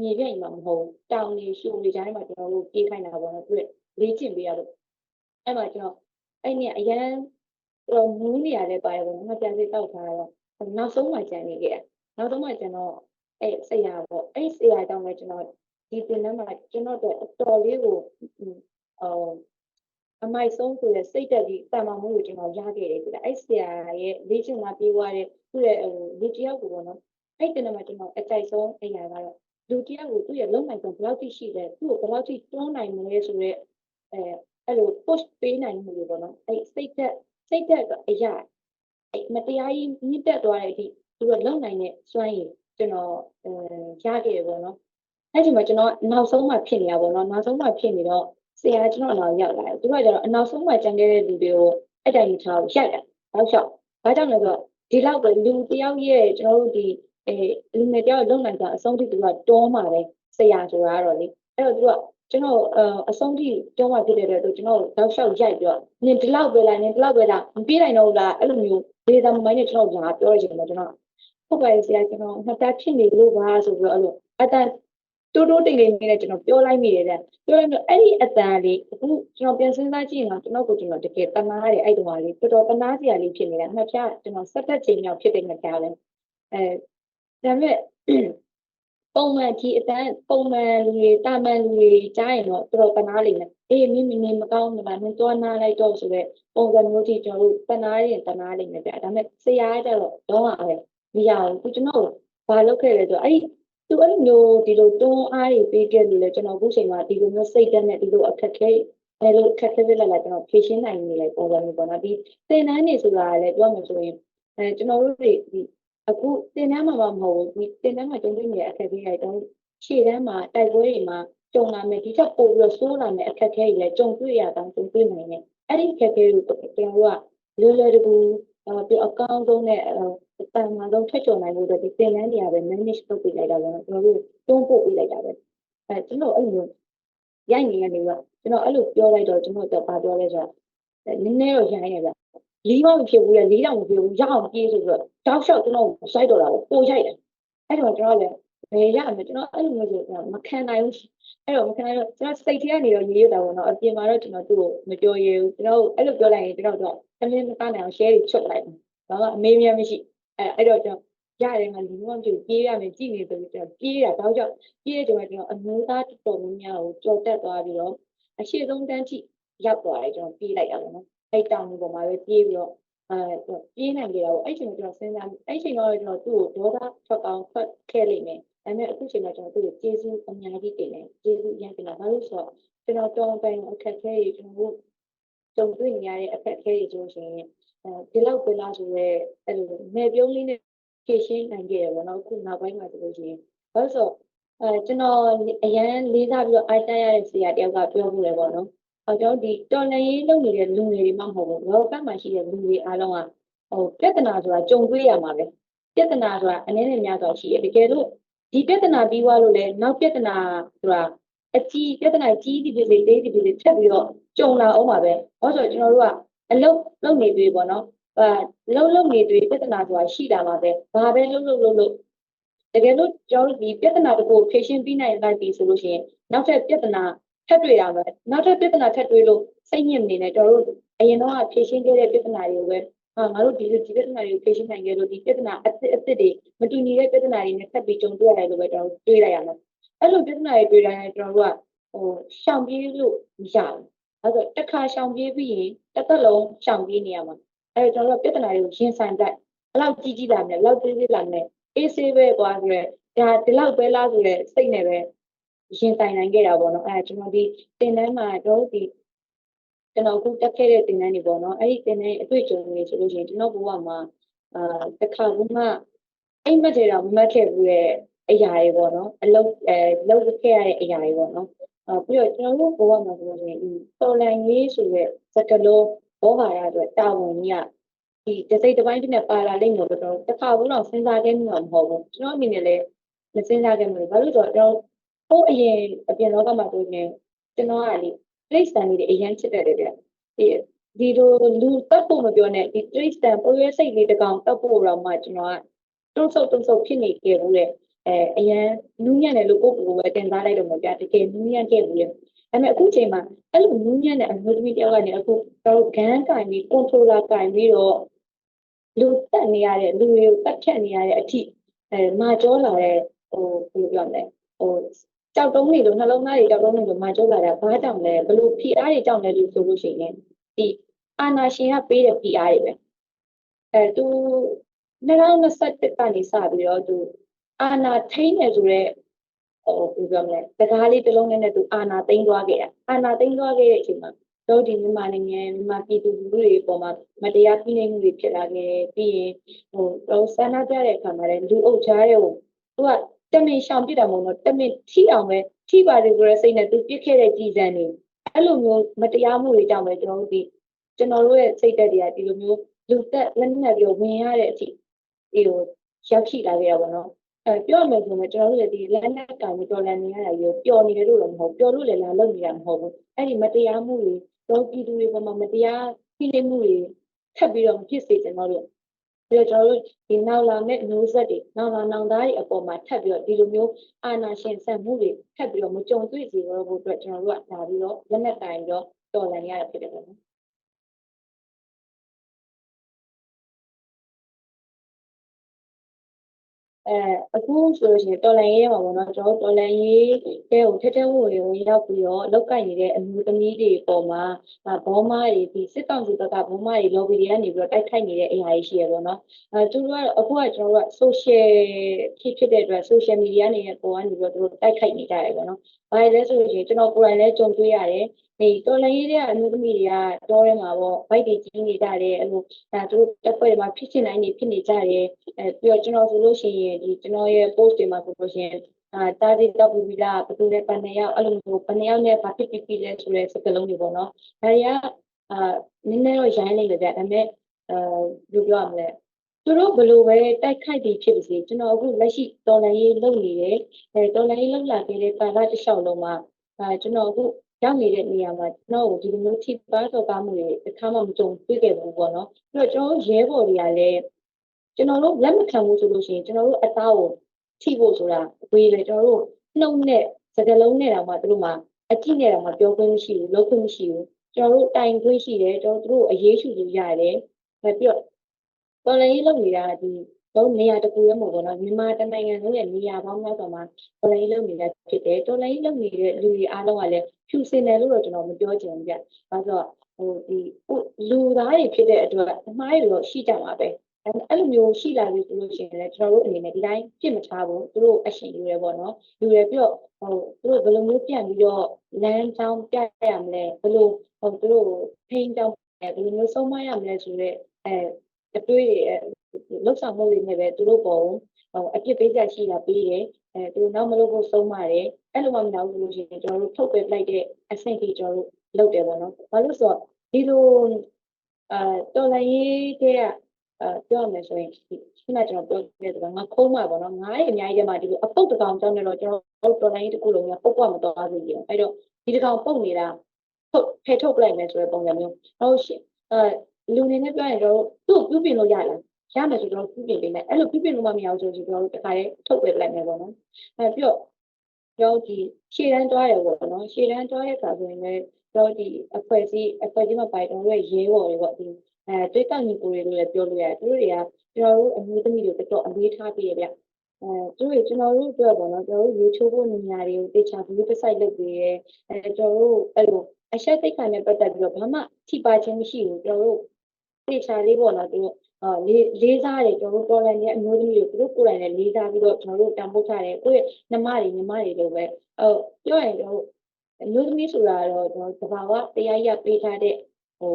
Speaker 3: မြေပြိုင်မှာမဟုတ်တောင်နေရှူနေကြတဲ့မှာကျွန်တော်တို့ပြေးခိုင်းတာပေါ့နော်ပြီးလေ့ကျင့်ပေးရလို့အဲ့မှာကျွန်တော်အဲ့ဒီအရန်တော့မူးနေရတဲ့ပါတယ်ပေါ့နော်မပြန်စေတောက်ထားတော့နောက်ဆုံးမှကြံနေခဲ့ နောက်ဆုံးမှကျွန်တော်အဲ့ဆရာပေါ့အဲ့ဆရာကြောင့်လည်းကျွန်တော်ဒီတင်ထဲမှာကျွန်တော်တို့အတော်လေးကိုဟိုအမိုက်ဆုံးဆိုတဲ့စိတ်တက်ပြီးတာမမှုကိုကျွန်တော်ရခဲ့တယ်ပြအဲ့ဆရာရဲ့လေ့ကျင့်မှာပြေးသွားတဲ့သူ့ရဲ့ဟိုလေ့တယောက်ကိုပေါ့နော်အဲ့ဒီတနေ့မှာကျွန်တော်အကြိုက်ဆုံးအရာကတော့လူတစ်ယောက်ကိုသူ့ရဲ့လုံနိုင်ဆုံးဘယ်လောက်ထိရှိလဲသူ့ကိုဘယ်လောက်ထိတွန်းနိုင်မလဲဆိုတော့အဲအဲ့လို push ပေးနိုင်မှုလို့ပေါ့နော်အဲ့စိတ်သက်စိတ်သက်အရာအဲ့မတရားကြီးမြင့်တက်သွားတဲ့အထိ သူကလောက်နိုင်တဲ့စွမ်းရည်ကျွန်တော်အဲရခဲ့ပေါ့နော်အဲ့ဒီမှာကျွန်တော်နောက်ဆုံးမှဖြစ်နေတာပေါ့နော်နောက်ဆုံးမှဖြစ်နေတော့ဆရာကျွန်တော်အနောက်ရောက်လာတယ်သူကကျတော့အနောက်ဆုံးမှကြံခဲ့တဲ့လူတွေကိုအဲ့တိုင်းထားကိုရိုက်တယ်နောက်ချက်ဘာကြောင့်လဲဆိုတော့ဒီလောက်ပဲလူတယောက်ရဲ့ကျွန်တော်တို့ဒီအဲလူငယ်တယောက်လုံနိုင်တာအဆုံးထိသူကတောမှာပဲဆရာဆိုတာကတော့လေအဲ့တော့သူကကျွန်တော်အဆုံးထိတောမှာဖြစ်တဲ့အတွက်ကျွန်တော်တောက်လျှောက်ရိုက်ပြောနင်ဒီလောက်ပဲလားနင်ဒီလောက်ပဲလားမပြေးနိုင်တော့ဘူးလားအဲ့လိုမျိုးဒေတာမိုင်းနဲ့ကျွန်တော်ကပြောရချင်တယ်ကျွန်တော် ဟုတ်ပါရဲ့ဆရာကျွန်တော်နှစ်တာဖြစ်နေလို့ပါဆိုပြီးတော့အဲ့လိုအတန်တိုးတိုးတိတ်လေးနဲ့ကျွန်တော်ပြောလိုက်မိတယ်တဲ့ပြောလိုက်တော့အဲ့ဒီအတန်လေးအခုကျွန်တော်ပြန်စဉ်းစားကြည့်ရင်တော့ကျွန်တော်ကိုကျွန်တော်တကယ်တနာတယ်အဲ့တုန်းကလေးတော်တော်တနာစရာလေးဖြစ်နေတာနှစ်ဖြားကျွန်တော်ဆက်သက်ချိန်မြောက်ဖြစ်တဲ့နှစ်ဖြားလဲအဲဒါပေမဲ့ပုံမှန်ဒီအတန်ပုံမှန်လူတွေတာမန်လူတွေကြားရင်တော့တော်တော်တနာလိမ့်မယ်အေးမင်းမင်းမကောင်းဘူးလားမင်းသွားနာလိုက်တော့ဆိုတော့ပုံစံမျိုးကြီးကျွန်တော်တို့တနာရင်တနာလိမ့်မယ်ဗျဒါပေမဲ့ဆရာကျတော့တော့အဲ့ မရဘူးသူကျွန်တော်ဘာလုပ်ခဲ့လဲဆိုတော့အဲ့သူအဲ့လိုမျိုးဒီလိုတွန်းအားတွေပေးခဲ့လို့လေကျွန်တော်အခုချိန်မှာဒီလိုမျိုးစိတ်ဓာတ်နဲ့ဒီလိုအခက်ခဲအဲလိုအခက်ခဲဖြစ်လာလာကျွန်တော်ဖြေရှင်းနိုင်နေလေပုံစံမျိုးပေါ့နော်ဒီသင်တန်းနေဆိုတာလည်းပြောမှဆိုရင်အဲကျွန်တော်တို့တွေဒီအခုသင်တန်းမှာမဟုတ်ဘူးဒီသင်တန်းမှာကြုံတွေ့နေတဲ့အခက်ခဲတွေတော့ရှေ့တန်းမှာတိုက်ပွဲတွေမှာကြုံလာမယ်ဒီချက်ပို့ပြီးတော့ဆိုးလာမယ်အခက်ခဲတွေလည်းကြုံတွေ့ရတာကြုံတွေ့နိုင်တယ်အဲ့ဒီအခက်ခဲတွေကိုကျွန်တော်တို့ကလွယ်လွယ်တကူအဲ ပြအကောင်းဆုံးနဲ့အဲအတန်မှန်ဆုံးထက်ကျော်နိုင်လို့ဒီသင်တန်းတွေကပဲ manage လုပ်ပေးလိုက်တာပဲကျွန်တော်တို့တွန်းပို့ပေးလိုက်တာပဲအဲကျွန်တော်အဲ့လိုမျိုးရိုက်နေရနေတော့ကျွန်တော်အဲ့လိုပြောလိုက်တော့ကျွန်တော်တော့ဘာပြောလဲဆိုတော့နည်းနည်းတော့ရိုင်းရပါလီးမမဖြစ်ဘူးလေလီးတော့မဖြစ်ဘူးရအောင်ပြေးဆိုတော့တောက်လျှောက်ကျွန်တော်စိုက်တော့တာကိုပိုရိုက်တယ်အဲ့တော့ကျွန်တော်လည်း ဘယ်ရမလဲကျွန်တော်အဲ့လိုမျိုးဆိုမခံနိုင်ဘူးအဲ့တော့မခံနိုင်တော့ကျွန်တော်စိတ်ထဲကနေတော့ရေရွတ်တာပေါ့နော်အပြင်မှာတော့ကျွန်တော်သူ့ကိုမပြောရဘူးကျွန်တော်အဲ့လိုပြောလိုက်ရင်ကျွန်တော်တော့အမင်းမကနိုင်အောင် share တွေချုပ်လိုက်တယ်ဒါကအမေးမြတ်မရှိအဲအဲ့တော့ကျွန်တော်ရတယ်ငါလူမျိုးမျိုးပြေးရမယ်ကြည့်နေဆိုပြီးတော့ပြေးတာတောက်ကြောက်ပြေးတဲ့ကျွန်တော်အမျိုးသားတော်တော်များများကိုကြော်တက်သွားပြီးတော့အရှိဆုံးတန်းထိရောက်သွားတယ်ကျွန်တော်ပြေးလိုက်တာပေါ့နော်အဲ့တောင်ပေါ်မှာပဲပြေးပြီးတော့အဲပြေးနိုင်ကြတာပေါ့အဲ့ချိန်ကျွန်တော်စဉ်းစားအဲ့ချိန်တော့ကျွန်တော်သူ့ကိုဒေါသထွက်ကောင်းထွက်ခဲ့လိမ့်မယ် ဒါပေမဲ့အခုချိန်မှာကျွန်တော်သူ့ကိုကျေးဇူးအများကြီးတင်တယ်ကျေးဇူးအများကြီးတင်တာဘာလို့ဆိုတော့ကျွန်တော်တောင်းပန်အခက်အခဲတွေကျွန်တော်ကြုံတွေ့နေရတဲ့အခက်အခဲတွေဆိုရှင်အဲဒီလောက်ပဲလားဆိုတော့အဲ့လိုမဲ့ပြုံးလေးနဲ့ဖြည့်ရှင်းနိုင်ခဲ့ရပါတော့ခုနောက်ပိုင်းမှာဆိုလို့ရှိရင်ဘာလို့ဆိုအဲကျွန်တော်အရန်လေးစားပြီးတော့အိုက်တက်ရတဲ့ဆရာတယောက်ကပြောမှုလေပေါ့နော်။အဲကျွန်တော်ဒီတော်လန်ရေးလုပ်နေတဲ့လူငယ်တွေမှမဟုတ်ဘူး။ဘောကမှရှိတဲ့လူတွေအားလုံးကဟိုပြဿနာဆိုတာကြုံတွေ့ရမှာပဲ။ပြဿနာဆိုတာအနည်းနဲ့များစွာရှိရတကယ်လို့ ဒီပြဿနာပြီးသွားလို့လည်းနောက်ပြဿနာဆိုတာအကြီးပြဿနာကြီးဒီဖြစ်စေသေးဒီဖြစ်စေထပ်ပြီးတော့ကြုံလာအောင်ပါပဲ။ဘာလို့ဆိုတော့ကျွန်တော်တို့ကအလုပ်လုပ်နေပြီပေါ့နော်။အဲလုံးလုံးနေပြီပြဿနာဆိုတာရှိတာပါပဲ။ဘာပဲလုံးလုံးလုံးလို့တကယ်လို့ကျွန်တော်တို့ဒီပြဿနာတကူဖြေရှင်းပြီးနိုင်လိုက်ပြီဆိုလို့ရှိရင်နောက်ထပ်ပြဿနာထပ်တွေ့ရမယ်။နောက်ထပ်ပြဿနာထပ်တွေ့လို့စိတ်ညစ်နေတယ်ကျွန်တော်တို့အရင်တော့ဖြေရှင်းခဲ့တဲ့ပြဿနာတွေကိုပဲဟာ ငါတို့ဒီဒီပြဿနာတွေကိုဖြေရှင်းနိုင်ခဲ့လို့ဒီပြဿနာအစ်စ်အစ်စ်တွေမတူညီတဲ့ပြဿနာတွေနဲ့ဆက်ပြီးကြုံတွေ့ရတယ်လို့ပဲကျွန်တော်တွေးလိုက်ရမယ်။အဲ့လိုပြဿနာတွေတွေ့တိုင်းကျွန်တော်တို့ကဟိုရှောင်ပြေးလို့မရဘူး။အဲ့တော့တစ်ခါရှောင်ပြေးပြီးရင်တစ်သက်လုံးရှောင်ပြေးနေရမှာ။အဲ့တော့ကျွန်တော်တို့ပြဿနာတွေကိုရင်ဆိုင်တတ်ဘယ်လောက်ကြီးကြီးလာမလဲဘယ်လောက်သေးသေးလာမလဲအေးဆေးပဲကွာဆိုရက်ဒါဒီလောက်ပဲလားဆိုရက်စိတ်နဲ့ပဲရင်ဆိုင်နိုင်ခဲ့တာပေါ့နော်အဲကျွန်တော်ဒီတင်တန်းမှာတော့ဒီ ကျွန်တော်အခုတက်ခဲ့တဲ့တင်တန်းတွေပေါ့နော်အဲ့ဒီတင်တန်းအတွေ့အကြုံတွေဆိုလို့ရှိရင်ကျွန်တော်ဘဝမှာအာတစ်ခါကမှအိမ်မက်တွေတော့မမက်ခဲ့ဘူးရဲ့အရာတွေပေါ့နော်အလုပ်အဲလုပ်ခဲ့ရတဲ့အရာတွေပေါ့နော်အာပြီးတော့ကျွန်တော်တို့ဘဝမှာဆိုလို့ရှိရင်ဒီတော်လန်ရေးဆိုတဲ့စကလုံးဘောဟာရအတွက်တာဝန်ကြီးကဒီတစ်စိတ်တစ်ပိုင်းတစ်နဲ့ပါလာလိမ့်မယ်လို့တော့တစ်ခါဘူးတော့စဉ်းစားခဲ့မှမဟုတ်ဘူးကျွန်တော်အနေနဲ့လည်းမစဉ်းစားခဲ့ဘူးဘာလို့ဆိုတော့ကျွန်တော်ဟိုအရင်အပြင်လောကမှာဆိုရင်ကျွန်တော်ကလေ တိတ်ဆန်နေတယ်အရင်ချစ်တယ်တဲ့ဗျဒီဒီလိုလူတက်ဖို့မပြောနဲ့ဒီတိတ်ဆန်ပိုရဲစိတ်လေးတစ်ကောင်တက်ဖို့တော့မှကျွန်တော်ကတုံ့ဆုပ်တုံ့ဆုပ်ဖြစ်နေခဲ့ဘူးလေအဲအရင်နူးညံ့တယ်လို့ကိုယ့်ကိုယ်ပဲတင်စားလိုက်တော့မှဗျတကယ်နူးညံ့ခဲ့ဘူးလေဒါပေမဲ့အခုချိန်မှာအဲ့လိုနူးညံ့တဲ့အမျိုးသမီးတယောက်ကနေအခုတော့ဂန်းကင်ပြီး controller ကင်ပြီးတော့လူတက်နေရတဲ့လူတွေကိုတက်ဖြတ်နေရတဲ့အထိအဲမာကြောလာတဲ့ဟိုဘယ်လိုပြောမလဲဟို ကြောက်တုံးနေလို့နှလုံးသားတွေကြောက်တုံးနေလို့မာကြောလာတာဘာကြောင့်လဲဘယ်လို PR တွေကြောင့်လဲလို့ဆိုလို့ရှိရင်ဒီအာနာရှင်ကပေးတဲ့ PR တွေပဲအဲသူ2021ကနေစပြီးတော့သူအာနာထိန်းတယ်ဆိုတော့ဟိုဘယ်လိုပြောမလဲတကားလေးတစ်လုံးနဲ့နဲ့သူအာနာသိမ်းသွားခဲ့တာအာနာသိမ်းသွားခဲ့တဲ့အချိန်မှာတော့ဒီမြန်မာနိုင်ငံမြန်မာပြည်သူလူထုတွေပေါ်မှာမတရားဖိနှိပ်မှုတွေဖြစ်လာခဲ့တယ်ပြီးရင်ဟိုတော့ဆန္ဒပြတဲ့အခါမှာလည်းလူအုပ်ချားတဲ့ဟိုသူက တမင်ရှောင်ပြစ်တာမဟုတ်တော့တမင်ထိအောင်ပဲထိပါတယ်ဆိုတဲ့စိတ်နဲ့သူပြစ်ခဲ့တဲ့ကြည်စံတွေအဲ့လိုမျိုးမတရားမှုတွေကြောင့်ပဲကျွန်တော်တို့ဒီကျွန်တော်တို့ရဲ့စိတ်သက်တွေကဒီလိုမျိုးလူသက်လက်နက်ပြီးဝင်ရတဲ့အထိဒီလိုရောက်ရှိလာခဲ့ရပါတော့အဲပြောရမယ်ဆိုရင်ကျွန်တော်တို့လည်းဒီလက်နက်ကံပြီးတော်လန်နေရတာရောပျော်နေတယ်လို့လည်းမဟုတ်ပျော်လို့လည်းလာလုပ်နေတာမဟုတ်ဘူးအဲ့ဒီမတရားမှုတွေတော့ပြည်သူတွေပေါ်မှာမတရားဖိနှိပ်မှုတွေထပ်ပြီးတော့မဖြစ်စေချင်တော့လို့ ပြီးတော့ကျွန်တော်တို့ဒီနောက်လာမဲ့မျိုးဆက်တွေနောက်လာနောင်သားတွေအပေါ်မှာထပ်ပြီးတော့ဒီလိုမျိုးအာဏာရှင်ဆန်မှုတွေထပ်ပြီးတော့မကြုံတွေ့စေတော့ဘူးအတွက်ကျွန်တော်တို့ကဒါပြီးတော့လက်နက်ကင်ပြီးတော့တော်လန်ရတာဖြစ်တယ်ပေါ့နော် အဲအခုဆိုလို့ရှိရင်တော်လန်ရေးမှာပေါ့နော်ကျွန်တော်တို့တော်လန်ရေးတဲကိုထက်ထက်ဝဝင်ဝင်ရောက်ပြီးတော့လောက်ကင်နေတဲ့အမျိုးသမီးတွေပေါ်မှာဘောမားတွေဒီစစ်ကောင်စီဘက်ကဘောမားတွေ lobby တွေကနေပြီးတော့တိုက်ခိုက်နေတဲ့အရာကြီးရှိရပေါ့နော်အဲသူတို့ကအခုကကျွန်တော်တို့က social ဖြစ်ဖြစ်တဲ့အတွက် social media နေတဲ့ပေါ်ကနေပြီးတော့သူတို့တိုက်ခိုက်နေကြတယ်ပေါ့နော်ဘာလဲဆိုလို့ရှိရင်ကျွန်တော်ကိုယ်တိုင်လည်းကြုံတွေ့ရတယ်ဒီတော်လိုင်းရေးတဲ့အမျိုးသမီးတွေကတောထဲမှာပေါ့ဘိုက်တွေကြီးနေကြတယ်အဲ့လိုဒါသူတို့တက်ပွဲတွေမှာဖြစ်ချင်တိုင်းနေဖြစ်နေကြတယ်အဲပြီးတော့ကျွန်တော်ဆိုလို့ရှိရင်ဒီကျွန်တော်ရဲ့ post တွေမှာဆိုလို့ရှိရင်အာတာဒီတော့ပြီးလားဘယ်သူလဲပန်နေရောက်အဲ့လိုမျိုးပန်နေရောက်နဲ့ဘာဖြစ်ဖြစ်ဖြစ်လဲဆိုတဲ့စကားလုံးတွေပေါ့နော်ဒါတွေကအာနည်းနည်းတော့ရိုင်းနေတယ်ဗျဒါပေမဲ့အဲဘယ်လိုပြောရမလဲသူတို့ဘယ်လိုပဲတိုက်ခိုက်ပြီးဖြစ်ပါစေကျွန်တော်အခုလက်ရှိတော်လိုင်းရေးလုပ်နေတယ်အဲတော်လိုင်းရေးလုပ်လာခဲ့တဲ့ကာလတစ်လျှောက်လုံးမှာအဲကျွန်တော်အခု ရောက်နေတဲ့နေရာမှာကျွန်တော်ကိုဒီလိုမျိုးထိပါတော့ကားမှုတွေတစ်ခါမှမကြုံတွေ့ခဲ့ဘူးပေါ့နော်ပြီးတော့ကျွန်တော်ရဲဘော်တွေကလည်းကျွန်တော်တို့လက်မခံဘူးဆိုလို့ရှိရင်ကျွန်တော်တို့အသားကိုထိဖို့ဆိုတာအဝေးလေကျွန်တော်တို့နှုတ်နဲ့စကလုံးနဲ့တောင်မှသူတို့မှအထိနဲ့တောင်မှပြောခွင့်မရှိဘူးလုပ်ခွင့်မရှိဘူးကျွန်တော်တို့တိုင်ခွင့်ရှိတယ်ကျွန်တော်တို့အရေးရှုလို့ရတယ်ပြီးတော့တော်လည်းလုပ်နေတာဒီ တော့နေရာတစ်ခုရဲမဟုတ်ဘူးနော်မြန်မာတနိုင်ငံလုံးရဲ့နေရာပေါင်းများစွာမှာတော်လည်းလုပ်နေတာဖြစ်တယ်တော်လည်းလုပ်နေတဲ့လူတွေအားလုံးကလည်းဖြူစင်တယ်လို့တော့ကျွန်တော်မပြောချင်ဘူးဗျ။ဘာလို့ဟိုဒီလူသားတွေဖြစ်တဲ့အတွက်အမှားတွေတော့ရှိကြမှာပဲ။အဲ့လိုမျိုးရှိလာပြီဆိုလို့ရှိရင်လည်းကျွန်တော်တို့အနေနဲ့ဒီတိုင်းပြစ်မထားဘူးသူတို့အရှင်ယူရဲပေါ့နော်ယူရဲပြီးတော့ဟိုသူတို့ဘယ်လိုမျိုးပြန်ပြီးတော့လမ်းကြောင်းပြရမလဲဘယ်လိုဟိုသူတို့ဖိန်းကြောင်းဘယ်လိုမျိုးဆုံးမရမလဲဆိုတော့အဲအတွေ့ လှုပ်ဆောင်မှုတွေနဲ့ပဲသူတို့ပေါ်ဟိုအပြစ်ပေးချက်ရှိတာပေးတယ်အဲသူတို့နောက်မလုပ်ဖို့ဆုံးမတယ်အဲ့လိုမှမလုပ်ဘူးလို့ရှိရင်ကျွန်တော်တို့ထုတ်ပယ်လိုက်တဲ့အဆင့်ကြီးကျွန်တော်တို့လုပ်တယ်ပေါ့နော်ဘာလို့ဆိုတော့ဒီလိုအာတော်လိုင်းရေးတဲ့အဲပြောရမယ်ဆိုရင်ခုနကျွန်တော်ပြောခဲ့တဲ့ငါခုံးမှာပေါ့နော်ငါးရဲ့အများကြီးတည်းမှာဒီလိုအပုတ်တကောင်ကြောင်းနေတော့ကျွန်တော်တော်လိုင်းရေးတစ်ခုလုံးကပုတ်ပွားမတော်ဘူးကြီးအဲ့တော့ဒီတကောင်ပုတ်နေတာထုတ်ဖယ်ထုတ်ပလိုက်မယ်ဆိုတဲ့ပုံစံမျိုးဟုတ်ရှင်အဲလူနေနဲ့ပြောရင်ကျွန်တော်တို့သူ့ပြုပြင်လို့ရလား ရမယ်ဆိုတော့ပြုပြင်ပေးမယ်အဲ့လိုပြုပြင်လို့မမရဘူးဆိုရင်ကျွန်တော်တို့တခါလေးထုတ်ပေးလိုက်မယ်ပေါ့နော်အဲပြီးတော့ကျွန်တော်ဒီရှေ့တန်းတွားရပေါ့နော်ရှေ့တန်းတွားရခါဆိုရင်လည်းကျွန်တော်ဒီအဖွဲ့အစည်းအဖွဲ့အစည်းမှာပိုင်ကျွန်တော်တို့ရဲဘော်တွေပေါ့ဒီအဲတွေးတောက်ညီကိုတွေလို့လည်းပြောလို့ရတယ်သူတို့တွေကကျွန်တော်တို့အမျိုးသမီးတွေတော်တော်အလေးထားပြီးရဗျအဲသူတို့ကျွန်တော်တို့အတွက်ပေါ့နော်ကျွန်တော်တို့ရေချိုးဖို့နေရာတွေကိုတေချာဘူးတစ်ဆိုင်လုပ်ပေးရဲအဲကျွန်တော်တို့အဲ့လိုအချက်သိက္ခာနဲ့ပတ်သက်ပြီးတော့ဘာမှထိပါခြင်းမရှိဘူးကျွန်တော်တို့ တေချာလေးပေါ့နော်သူတို့အာလေးလေးစားတယ်ကျွန်တော်တို့တော်လန်ရဲ့အမျိုးသမီးတွေသူတို့ကိုယ်တိုင်လည်းလေးစားပြီးတော့ကျွန်တော်တို့တန်ဖိုးချတယ်ကိုယ့်ရဲ့နှမတွေညီမတွေလိုပဲအဲပြောရင်ကျွန်တော်တို့အမျိုးသမီးဆိုတာတော့ကျွန်တော်သဘာဝတရားရပေးထားတဲ့ဟို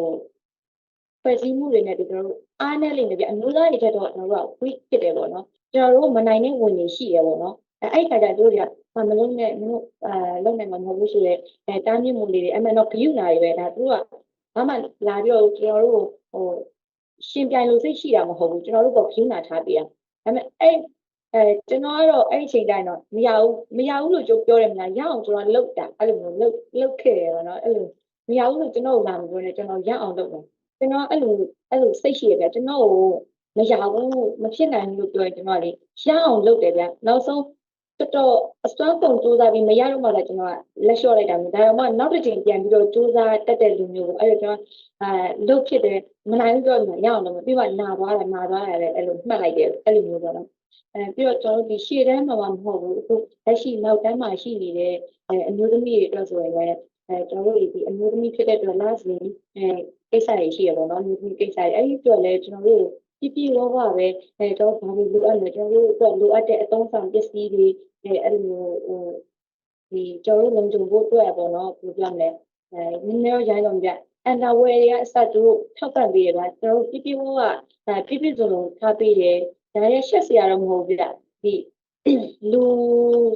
Speaker 3: ဖွဲ့စည်းမှုတွေနဲ့ကျွန်တော်တို့အားနဲ့လိမ့်နေပြအမျိုးသားတွေထက်တော့ကျွန်တော်တို့က weak ဖြစ်တယ်ပေါ့နော်ကျွန်တော်တို့မနိုင်တဲ့ဝင်နေရှိရပေါ့နော်အဲအဲ့ခါကျတို့တွေကဘာမလုံးနဲ့မျိုးအာလုံးနိုင်မှာမဟုတ်ဘူးဆိုတော့အဲတားမြစ်မှုလေးတွေအမှန်တော့ဂယုနာတွေပဲဒါသူကဘာမှလာပြီးတော့ကျွန်တော်တို့ ဟိုရှင်ပြိုင်လို့စိတ်ရှိတာမဟုတ်ဘူးကျွန်တော်တို့ကဂယုနာထားပေးရဒါပေမဲ့အဲ့အဲကျွန်တော်ကတော့အဲ့ဒီချိန်တိုင်းတော့မရဘူးမရဘူးလို့ကြပြောတယ်မလားရအောင်ကျွန်တော်လုပ်တာအဲ့လိုမျိုးလုပ်လုပ်ခဲ့ရတော့နော်အဲ့လိုမရဘူးလို့ကျွန်တော်လာမပြောနဲ့ကျွန်တော်ရအောင်လုပ်တယ်ကျွန်တော်အဲ့လိုအဲ့လိုစိတ်ရှိရပြကျွန်တော်ကိုမရဘူးမဖြစ်နိုင်ဘူးလို့ပြောရင်ကျွန်တော်လေရအောင်လုပ်တယ်ဗျနောက်ဆုံး တော်တော်အစွမ်းကုန်စူးစမ်းပြီးမရတော့မှလည်းကျွန်တော်ကလက်လျှော့လိုက်တာမျိုးဒါတော့မှနောက်တစ်ချိန်ပြန်ပြီးတော့စူးစမ်းတက်တဲ့လူမျိုးကိုအဲ့ဒါကျွန်တော်အဲလုတ်ဖြစ်တယ်မနိုင်ဘူးပြောရင်ရအောင်လုပ်မယ်ပြီးမှနာသွားတယ်နာသွားတယ်လည်းအဲ့လိုမှတ်လိုက်တယ်အဲ့လိုမျိုးပေါ့နော်အဲပြီးတော့ကျွန်တော်တို့ဒီရှေ့တန်းမှာမဟုတ်ဘူးအခုလက်ရှိနောက်တန်းမှာရှိနေတဲ့အဲအမျိုးသမီးတွေအတွက်ဆိုရင်လည်းအဲကျွန်တော်တို့ဒီအမျိုးသမီးဖြစ်တဲ့အတွက် last အဲကိစ္စတွေရှိရပေါ့နော်အမျိုးသမီးကိစ္စတွေအဲ့ဒီအတွက်လည်းကျွန်တော်တို့ပြပြဝဝပဲအဲတော့ဘာလို့လိုအပ်လဲကျွန်တော်တို့အတွက်လိုအပ်တဲ့အသုံးဆောင်ပစ္စည်းတွေ အဲအဲ့လိုမျိုးဟိုဒီကျွန်တော်တို့လုံခြုံဖို့အတွက်ပေါ့နော်ဘယ်လိုပြောမလဲအဲနည်းနည်းရိုင်းတော့ပြအန်ဒါဝယ်တွေကအစသူတို့ထောက်ပံ့ပေးတယ်ဗျကျွန်တော်တို့ပြပြဝဝအဲပြပြစုံလုံးထားပေးတယ်ဒါရဲ့ရှက်စရာတော့မဟုတ်ဘူးဗျဒီလူ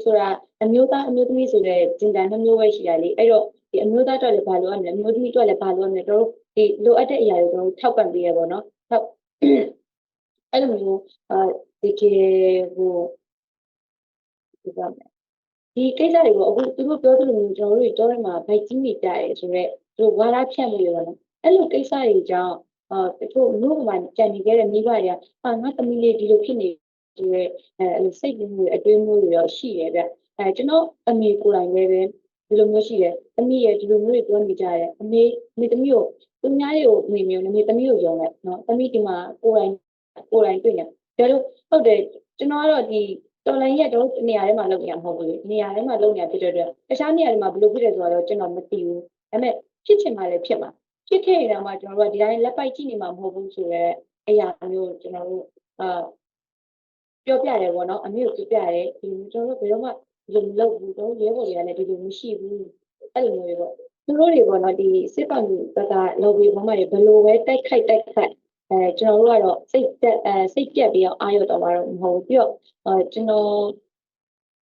Speaker 3: ဆိုတာအမျိုးသားအမျိုးသမီးဆိုတဲ့ဂျင်ဒါနှစ်မျိုးပဲရှိတာလေအဲ့တော့ဒီအမျိုးသားအတွက်လည်းဘာလို့ရမလဲအမျိုးသမီးအတွက်လည်းဘာလို့ရမလဲတို့ဒီလိုအပ်တဲ့အရာတွေတို့ထောက်ပံ့ပေးရပေါ့နော်ထောက်အဲ့လိုမျိုးအာဒီကေဟို ဒီကမယ်ဒီကိစ္စတွေကိုအခုသူတို့ပြောသလိုမျိုးကျွန်တော်တို့ကြောထဲမှာဗိုက်ကြီးမိတာရယ်ဆိုတော့တို့ဝါရဖြန့်လို့ရပါတော့အဲ့လိုကိစ္စတွေကြောင့်အာတချို့လူ့မှာကြံနေခဲ့တဲ့မိဘတွေကအာငါသမီးလေးဒီလိုဖြစ်နေဆိုတော့အဲအဲ့လိုစိတ်ကူးအတွင်းမျိုးတွေရောရှိရတဲ့အဲကျွန်တော်အမေကိုယ်တိုင်လည်းပဲဒီလိုမျိုးရှိတယ်။သမီးရဲ့ဒီလိုမျိုးတွေပြောနေကြတယ်။အမေအမေသမီးကိုသူများတွေကိုအမေမျိုးနဲ့အမေသမီးကိုယုံလိုက်နော်။သမီးဒီမှာကိုယ်တိုင်ကိုယ်တိုင်တွေ့နေ။ဒါလို့ဟုတ်တယ်ကျွန်တော်ကတော့ဒီ တော်လိုင်းရက်တော့နေရာထဲမှာလုပ်နေရမှာမဟုတ်ဘူးလေ။နေရာထဲမှာလုပ်နေရဖြစ်တဲ့အတွက်တခြားနေရာတွေမှာဘယ်လိုဖြစ်တယ်ဆိုတော့ကျွန်တော်မသိဘူး။ဒါပေမဲ့ဖြစ်ချင်မှလည်းဖြစ်မှာ။ဖြစ်ခဲ့ရင်တော့မှကျွန်တော်တို့ကဒီတိုင်းလက်ပိုက်ကြည့်နေမှာမဟုတ်ဘူးဆိုတော့အရာမျိုးကျွန်တော်တို့အာပြောပြတယ်ပေါ့နော်။အမေကိုပြောပြတယ်ဒီကျွန်တော်တို့ဘယ်တော့မှဒီလိုမလုပ်ဘူးတော့ရဲဘော်တွေကလည်းဒီလိုမရှိဘူးအဲ့လိုမျိုးတွေပေါ့သူတို့တွေပေါ့နော်ဒီစစ်ပောင်ကြီးဘက်ကလော်ဘီဘမတွေဘယ်လိုပဲတိုက်ခိုက်တိုက်ခိုက် အဲကျွန်တော်တို့ကတော့စိတ်တက်အဲစိတ်ပြက်ပြီးတော့အာရုံတော်မှာတော့မဟုတ်ဘူးပြီးတော့အဲကျွန်တော်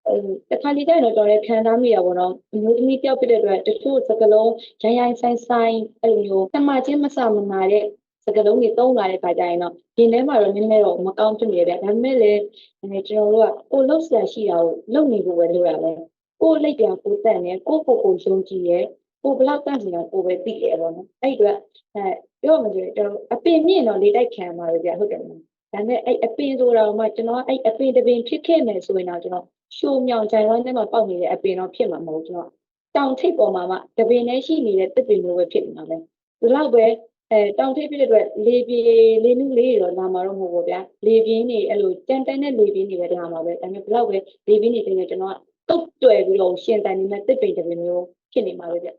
Speaker 3: အဲတခါလေးတိုင်းတော့တော်တော်ခံစားမိရပါတော့အမျိုးသမီးတယောက်ဖြစ်တဲ့အတွက်တချို့စကလုံးရိုင်းရိုင်းဆိုင်ဆိုင်အဲ့လိုမျိုးတမချင်းမဆမနာတဲ့စကလုံးတွေတုံးလာတဲ့ခါကျရင်တော့ဒီထဲမှာတော့နည်းနည်းတော့မကောင်းဖြစ်နေတယ်ဗျဒါပေမဲ့လည်းအဲကျွန်တော်တို့ကကိုလှုပ်ရှားရှိတာကိုလုပ်နေဖို့ပဲလိုရမယ်ကိုလက်ပြကိုတက်နေကိုကိုကိုယုံကြည်ရဲ့ ကိုဘလောက်တန့်နေတာကိုပဲသိတယ်ပေါ့နော်အဲ့အတွက်အဲပြောမှဆိုကျွန်တော်အပင်မြင့်တော့လေတိုက်ခံမှာပဲဗျဟုတ်တယ်မလားဒါပေမဲ့အဲ့အပင်ဆိုတာကမှကျွန်တော်အဲ့အပင်တစ်ပင်ဖြစ်ခဲ့မယ်ဆိုရင်တော့ကျွန်တော်ရှိုးမြောင်ကြိုင်ဝမ်းထဲမှာပေါက်နေတဲ့အပင်တော့ဖြစ်မှာမဟုတ်ကျွန်တော်တောင်ထိပ်ပေါ်မှာမှတပင်နဲ့ရှိနေတဲ့တစ်ပင်မျိုးပဲဖြစ်နေတာပဲဒီလောက်ပဲအဲတောင်ထိပ်ဖြစ်တဲ့အတွက်လေပြေလေနုလေးတွေတော့လာမှာတော့မဟုတ်ဘူးဗျာလေပြင်းနေအဲ့လိုတန်တန်တဲ့လေပြင်းတွေပဲလာမှာပဲဒါပေမဲ့ဘလောက်ပဲလေပြင်းနေတယ်ကျွန်တော်ကတုတ်တွယ်ပြီးတော့ရှင်တန်နေတဲ့တစ်ပင်တစ်ပင်မျိုးဖြစ်နေမှာပဲဗျာ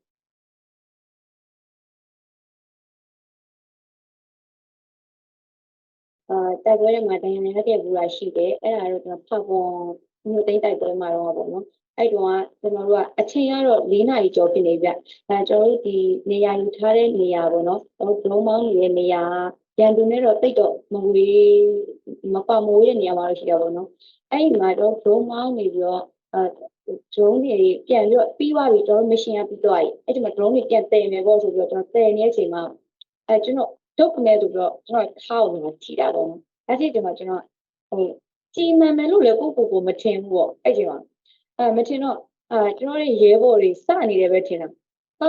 Speaker 3: အာတိုက်ပွဲတွေမှာဒဏ်ရာရခဲ့ဘူးလားရှိတယ်အဲ့ဒါတော့ကျွန်တော်ဖောက်ပေါ်မြို့သိမ်းတိုက်ပွဲမှာတော့ပေါ့နော်အဲ့တုန်းကကျွန်တော်တို့ကအချိန်ကတော့၄နာရီကျော်ဖြစ်နေပြအဲကျွန်တော်တို့ဒီနေရာယူထားတဲ့နေရာပေါ့နော်ကျွန်တော်လုံးမောင်းနေတဲ့နေရာရန်သူနဲ့တော့တိတ်တော့မဝေးမပမဝေးတဲ့နေရာမှာတော့ရှိတာပေါ့နော်အဲ့ဒီမှာတော့ဒုံမောင်းနေပြီးတော့အဲဒရုန်းတွေပြန်ပြီးတော့ပြီးသွားပြီကျွန်တော်မရှင်ရပြီးသွားပြီအဲ့ဒီမှာဒရုန်းတွေပြန်တည်နေပေါ့ဆိုပြီးတော့ကျွန်တော်တည်နေတဲ့အချိန်မှာအဲကျွန်တော် ဒုက္ခနဲ့ဆိုတော့ကျွန်တော်ထားအောင်လာထိတာပေါ့နော်အဲ့ဒီချိန်မှာကျွန်တော်ဟိုကြည်မှန်မယ်လို့လည်းကိုကိုကိုမထင်ဘူးပေါ့အဲ့ချိန်မှာအဲမထင်တော့အာကျွန်တော်ရဲ့ရဲဘော်တွေစနေတယ်ပဲထင်တာဟာ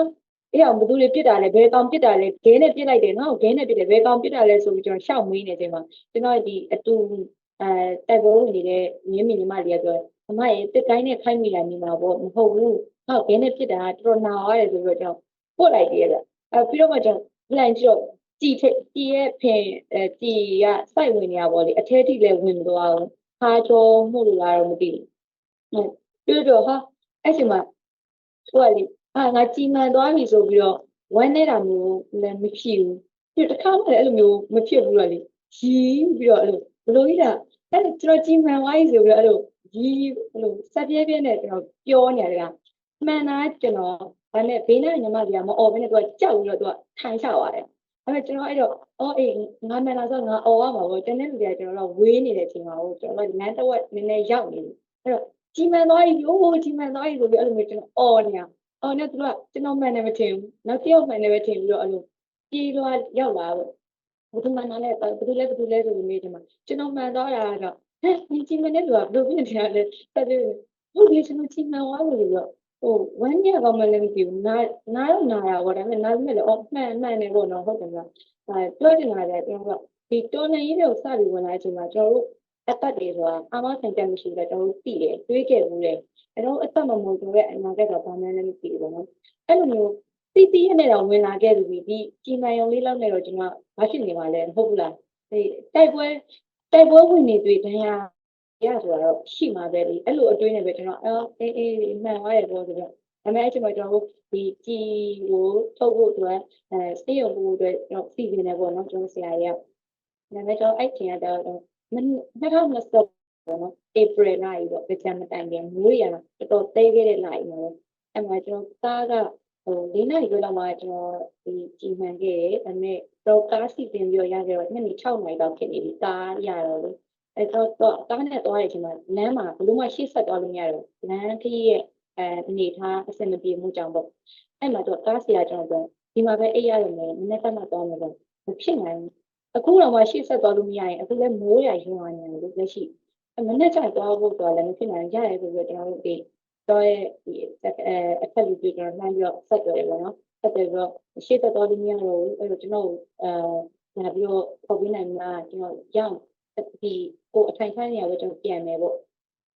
Speaker 3: အဲ့အောင်ဘယ်သူတွေပြစ်တာလဲဘယ်ကောင်ပြစ်တာလဲဂဲနဲ့ပြစ်လိုက်တယ်နော်ဂဲနဲ့ပြစ်တယ်ဘယ်ကောင်ပြစ်တာလဲဆိုပြီးကျွန်တော်ရှောက်မွေးနေချိန်မှာကျွန်တော်ဒီအတူအဲတိုက်ပွဲဝင်နေတဲ့မြင်းမြင့်ညီမတွေကပြောအမရဲ့တစ်ကိုင်းနဲ့ခိုင်းမိလာနေမှာပေါ့မဟုတ်ဘူးဟောက်ဂဲနဲ့ပြစ်တာတော်တော်နာရတယ်ဆိုပြီးတော့ကျွန်တော်ပို့လိုက်တယ်ဗျအဲပြီးတော့မှကျွန်တော် plan ကြည့်တော့ ကြည်ထက်ကြည်ရဲ့ဖင်အဲကြည်ကစိုက်ဝင်နေရပါလေအထဲထိလည်းဝင်မသွားဘူးခါကြောမှုလို့လားတော့မသိဘူးဟုတ်ပြီးတော့ဟာအဲ့ချိန်မှာဟိုကလေအာငါကြည်မှန်သွားပြီဆိုပြီးတော့ဝမ်းနေတာမျိုးလည်းမဖြစ်ဘူးပြီးတော့တစ်ခါမှလည်းအဲ့လိုမျိုးမဖြစ်ဘူးလားလေရီးပြီးတော့အဲ့လိုဘလို့ကြီးတာအဲ့ကျွန်တော်ကြည်မှန်သွားပြီဆိုပြီးတော့အဲ့လိုရီးအဲ့လိုစက်ပြဲပြဲနဲ့ကျွန်တော်ပြောနေရတယ်ကမှန်တာကျွန်တော်ဒါနဲ့ဘေးနဲ့ညီမကြီးကမအော်ဘဲနဲ့သူကကြောက်ပြီးတော့သူကထိုင်ချသွားတယ် အဲ့တော့ကျွန်တော်အဲ့တော့အော်အေးငါမယ်လာဆိုငါအော်ရမှာပေါ့တနေ့လူတွေကကျွန်တော်တို့ဝေးနေတဲ့အချိန်မှာဟိုကျွန်တော်တို့နန်းတော့နည်းနည်းရောက်နေတယ်အဲ့တော့ကြီးမှန်သွားပြီဟိုးကြီးမှန်သွားပြီဆိုပြီးအဲ့လိုမျိုးကျွန်တော်အော်နေရအော်နေသူကကျွန်တော်မှန်တယ်မထင်ဘူးနောက်တစ်ယောက်မှန်တယ်ပဲထင်ပြီးတော့အဲ့လိုပြေးသွားရောက်လာတော့ဘုသူမှန်တာလဲဘယ်သူလဲဘယ်သူလဲဆိုလို့မေးတယ်မှာကျွန်တော်မှန်သွားတာကတော့ဟဲ့ဒီကြီးမှန်တဲ့လူကဘယ်လိုဖြစ်နေရလဲဆက်ပြီးဟုတ်ပြီကျွန်တော်ကြီးမှန်သွားလို့ပြော ဟိုဝမ်းညကောင်းမလည်းမသိဘူးနားနားတော့နားတာပေါ့ဒါပေမဲ့နားမဲ့လည်းအော်မှန်မှန်နေပေါ့နော်ဟုတ်တယ်မလားအဲပြောချင်တာလည်းကျွန်တော်ကဒီတော်နေရေးတွေကိုစပြီးဝင်လာတဲ့အချိန်မှာကျွန်တော်တို့အသက်တွေဆိုတာအာမဆိုင်တက်မရှိဘူးလေကျွန်တော်တို့သိတယ်တွေးခဲ့ဘူးလေအဲတော့အသက်မမို့ကျွန်တော်ရဲ့အနာဂတ်ကဘာမှလည်းမသိဘူးပေါ့နော်အဲ့လိုမျိုးတိတိရနဲ့တော့ဝင်လာခဲ့ပြီဒီကြီးနိုင်ုံလေးလောက်နဲ့တော့ကျွန်တော်ဘာဖြစ်နေမှာလဲမဟုတ်ဘူးလားဒီတိုက်ပွဲတိုက်ပွဲဝင်နေတွေ့တရား ရဆိုတာတော့ရှိမှာပဲလေအဲ့လိုအတွေးနဲ့ပဲကျွန်တော်အော်အေးအေးမှန်သွားရပေါ့ဆိုတော့ဒါပေမဲ့အဲ့ချိန်မှာကျွန်တော်တို့ဒီကြည်ကိုထုတ်ဖို့အတွက်အဲစေးရုံဖို့အတွက်ကျွန်တော်စီစဉ်နေပေါ့နော်ကျွန်တော်ဆရာကြီးကဒါပေမဲ့ကျွန်တော်အဲ့ချိန်ကတော့မ2020ပေါ့နော် April နိုင်ပေါ့ကြာမတိုင်ခင်မျိုးရတော်တော်သေးခဲ့တဲ့နိုင်ပေါ့အဲ့မှာကျွန်တော်သားကဟို၄နိုင်ကျော်လောက်မှကျွန်တော်ဒီကြည်မှန်ခဲ့တယ်ဒါပေမဲ့တော့ကားစီတင်ပြီးတော့ရခဲ့တော့ညနေ6နိုင်တော့ဖြစ်နေပြီကားရတော့လေ အဲ့တော့တော့ကားနဲ့သွားတဲ့အချိန်မှာလမ်းမှာဘလို့မှရှေ့ဆက်သွားလို့မရတော့လမ်းခရီးရဲ့အဲအနေထားအဆင်မပြေမှုကြောင့်ပေါ့အဲ့မှာတော့ကားစီကကျွန်တော်ဒီမှာပဲအိပ်ရတယ်မယ်မနေ့ကမှသွားမယ်ပေါ့မဖြစ်နိုင်ဘူးအခုတော့မှရှေ့ဆက်သွားလို့မရရင်အခုလည်းမိုးရရွာနေတယ်လို့လက်ရှိအမနဲ့ကျသွားဖို့တော့လည်းမဖြစ်နိုင်ရတယ်ဆိုပြီးတော့ကျွန်တော်တို့ဒီတော့ရဲ့ဒီအဲအထက်လူတွေကျွန်တော်နှမ်းပြီးတော့ဆက်ကြတယ်ပေါ့နော်ဆက်တယ်ပြီးတော့ရှေ့ဆက်သွားလို့မရတော့ဘူးအဲ့တော့ကျွန်တော်အဲလာပြီးတော့ပေါ်ပြီးနိုင်မှာကျွန်တော်ရောက် ဒီကိုအထိုင်ခိုင်းနေရတော့ကျွန်တော်ပြန်မယ်ပေါ့